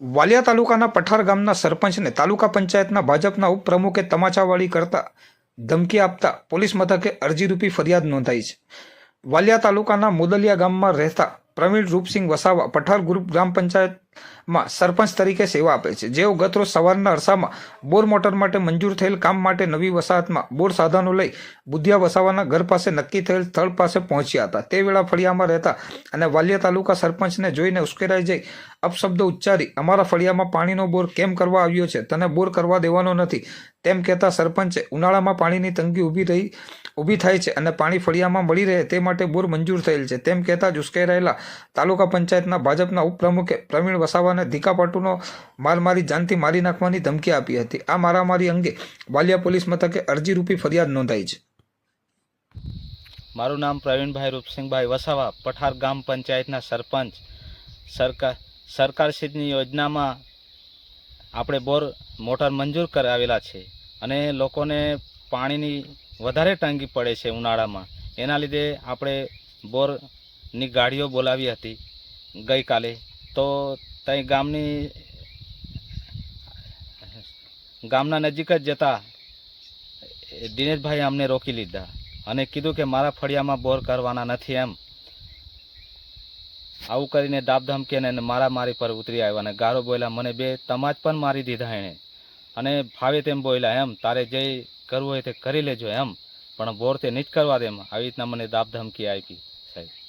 વાલિયા તાલુકાના પઠાર ગામના સરપંચને તાલુકા પંચાયતના ભાજપના ઉપપ્રમુખે તમાચાવાળી કરતા ધમકી આપતા પોલીસ મથકે અરજીરૂપી ફરિયાદ નોંધાઈ છે. વાલિયા તાલુકાના મુદલિયા ગામમાં રહેતા પ્રવીણ રૂપસિંહ વસાવા પઠાર ગ્રુપ ગ્રામ પંચાયતમાં સરપંચ તરીકે સેવા આપે છે. જેઓ ગતરોજ સવારના અરસામાં બોર મોટર માટે મંજૂર થયેલ કામ માટે નવી વસાહતમાં બોર સાધનો લઈ બુધિયા વસાવાના ઘર પાસે નક્કી થયેલ સ્થળ પાસે પહોંચ્યા હતા. તે વેળા ફળિયામાં રહેતા અને વાલિયા તાલુકા સરપંચને જોઈને ઉશ્કેરાઈ જઈ અપશબ્દો ઉચ્ચારી, અમારા ફળિયામાં પાણીનો બોર કેમ કરવા આવ્યો છે? તને બોર કરવા દેવાનો નથી. તેમ કહેતા સરપંચે ઉનાળામાં પાણીની તંગી ઊભી રહી ઊભી થાય છે અને પાણી ફળિયામાં મળી રહે તે માટે બોર મંજૂર થયેલ છે. તેમ કહેતા જ ઉશ્કેરાયેલા તાલુકા પંચાયતના ભાજપના ઉપપ્રમુખે પ્રવીણ વસાવાને ધીકાપાટુનો માર મારી જાનથી મારી નાખવાની ધમકી આપી હતી. આ મારામારી અંગે વાલિયા પોલીસ મથકે અરજીરૂપી ફરિયાદ નોંધાઈ છે. મારું નામ પ્રવીણભાઈ રૂપસિંહભાઈ વસાવા, પઠાર ગામ પંચાયતના સરપંચ. સરકાર, સરકારશ્રીની યોજનામાં આપણે બોર મોટર મંજૂર કરાવેલા છે અને લોકોને પાણીની વધારે તંગી પડે છે ઉનાળામાં. એના લીધે આપણે બોરની ગાડીઓ બોલાવી હતી ગઈકાલે. તો ત્યાં ગામની ગામના નજીક જ જતા દિનેશભાઈ અમને રોકી લીધા અને કીધું કે મારા ફળિયામાં બોર કરવાના નથી એમ. આવું કરીને દાબ ધમકી અને મારા મારી પર ઉતરી આવ્યા અને ગારો બોલ્યા મને બે તમાજ પણ મારી દીધા એણે. અને ભાવે તેમ બોલ્યા એમ, તારે જે કરવું હોય તે કરી લેજો એમ. પણ બોર તે નહીં કરવા દેમ આવી રીતના મને દાબધમકી આપી આપી